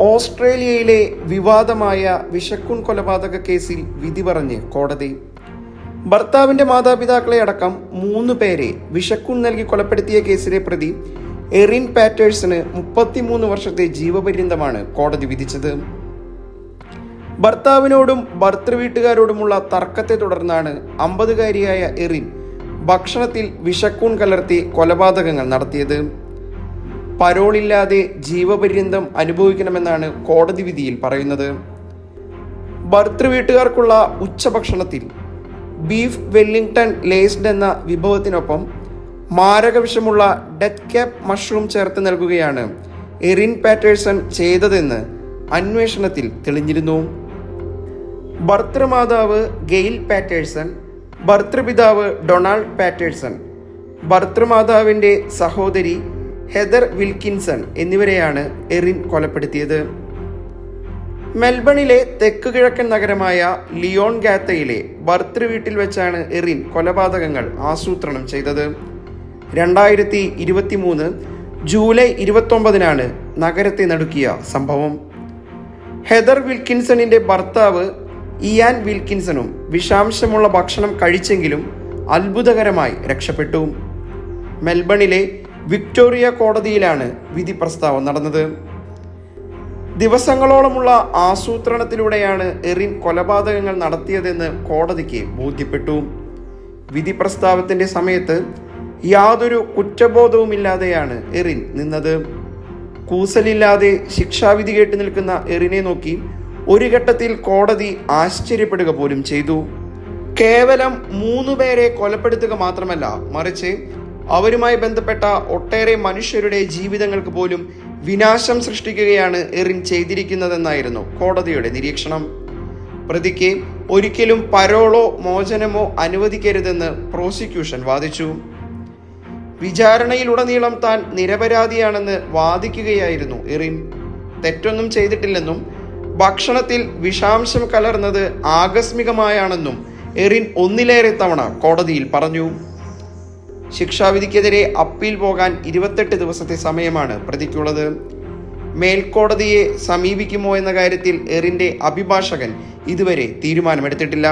ഓസ്ട്രേലിയയിലെ വിവാദമായ വിഷക്കുൺ കൊലപാതക കേസിൽ വിധി പറഞ്ഞ് കോടതി. ഭർത്താവിന്റെ മാതാപിതാക്കളെ അടക്കം മൂന്ന് പേരെ വിഷക്കുൺ നൽകി കൊലപ്പെടുത്തിയ കേസിലെ പ്രതി എറിൻ പാറ്റേഴ്സിന് മുപ്പത്തിമൂന്ന് വർഷത്തെ ജീവപര്യന്തമാണ് കോടതി വിധിച്ചത്. ഭർത്താവിനോടും ഭർത്തൃവീട്ടുകാരോടുമുള്ള തർക്കത്തെ തുടർന്നാണ് അമ്പതുകാരിയായ എറിൻ ഭക്ഷണത്തിൽ വിഷക്കൂൺ കലർത്തി കൊലപാതകങ്ങൾ നടത്തിയത്. പരോളില്ലാതെ ജീവപര്യന്തം അനുഭവിക്കണമെന്നാണ് കോടതി വിധിയിൽ പറയുന്നത്. ഭർത്തൃവീട്ടുകാർക്കുള്ള ഉച്ചഭക്ഷണത്തിൽ ബീഫ് വെല്ലിംഗ്ടൺ ലേസ്ഡ് എന്ന വിഭവത്തിനൊപ്പം മാരകവിഷമുള്ള ഡെത്ത് ക്യാപ് മഷ്റൂം ചേർത്ത് നൽകുകയാണ് എറിൻ പാറ്റേഴ്സൺ ചെയ്തതെന്ന് അന്വേഷണത്തിൽ തെളിഞ്ഞിരുന്നു. ഭർത്തൃമാതാവ് ഗെയിൽ പാറ്റേഴ്സൺ ഭർത്തൃപിതാവ് ഡൊണാൾഡ് പാറ്റേഴ്സൺ ഭർത്തൃമാതാവിന്റെ സഹോദരി ഹെദർ വിൽക്കിൻസൺ എന്നിവരെയാണ് എറിൻ കൊലപ്പെടുത്തിയത്. മെൽബണിലെ തെക്ക് കിഴക്കൻ നഗരമായ ലിയോൺ ഗാത്തയിലെ ഭർത്തൃവീട്ടിൽ വെച്ചാണ് എറിൻ കൊലപാതകങ്ങൾ ആസൂത്രണം ചെയ്തത്. രണ്ടായിരത്തി ഇരുപത്തി മൂന്ന് ജൂലൈ ഇരുപത്തൊമ്പതിനാണ് നഗരത്തെ നടുക്കിയ സംഭവം. ഹെദർ വിൽക്കിൻസണിന്റെ ഭർത്താവ് ഇയാൻ വിൽക്കിൻസണും വിഷാംശമുള്ള ഭക്ഷണം കഴിച്ചെങ്കിലും അത്ഭുതകരമായി രക്ഷപ്പെട്ടു. മെൽബണിലെ വിക്ടോറിയ കോടതിയിലാണ് വിധി പ്രസ്താവം നടന്നത്. ദിവസങ്ങളോളമുള്ള ആസൂത്രണത്തിലൂടെയാണ് എറിൻ കൊലപാതകങ്ങൾ നടത്തിയതെന്ന് കോടതിക്ക് ബോധ്യപ്പെട്ടു. വിധി പ്രസ്താവത്തിന്റെ സമയത്ത് യാതൊരു കുറ്റബോധവുമില്ലാതെയാണ് എറിൻ നിന്നത്. കൂസലില്ലാതെ ശിക്ഷാവിധി കേട്ട് നിൽക്കുന്ന എറിനെ നോക്കി ഒരു ഘട്ടത്തിൽ കോടതി ആശ്ചര്യപ്പെടുക പോലും ചെയ്തു. കേവലം മൂന്നു പേരെ കൊലപ്പെടുത്തുക മാത്രമല്ല മറിച്ച് അവരുമായി ബന്ധപ്പെട്ട ഒട്ടേറെ മനുഷ്യരുടെ ജീവിതങ്ങൾക്ക് പോലും വിനാശം സൃഷ്ടിക്കുകയാണ് എറിൻ ചെയ്തിരിക്കുന്നതെന്നായിരുന്നു കോടതിയുടെ നിരീക്ഷണം. പ്രതിക്ക് ഒരിക്കലും പരോളോ മോചനമോ അനുവദിക്കരുതെന്ന് പ്രോസിക്യൂഷൻ വാദിച്ചു. വിചാരണയിലുടനീളം താൻ നിരപരാധിയാണെന്ന് വാദിക്കുകയായിരുന്നു എറിൻ. തെറ്റൊന്നും ചെയ്തിട്ടില്ലെന്നും ഭക്ഷണത്തിൽ വിഷാംശം കലർന്നത് ആകസ്മികമായാണെന്നും എറിൻ ഒന്നിലേറെ തവണ കോടതിയിൽ പറഞ്ഞു. ശിക്ഷാവിധിക്കെതിരെ അപ്പീൽ പോകാൻ ഇരുപത്തെട്ട് ദിവസത്തെ സമയമാണ് പ്രതിക്കുള്ളത്. മേൽക്കോടതിയെ സമീപിക്കുമോ എന്ന കാര്യത്തിൽ എറിന്റെ അഭിഭാഷകൻ ഇതുവരെ തീരുമാനമെടുത്തിട്ടില്ല.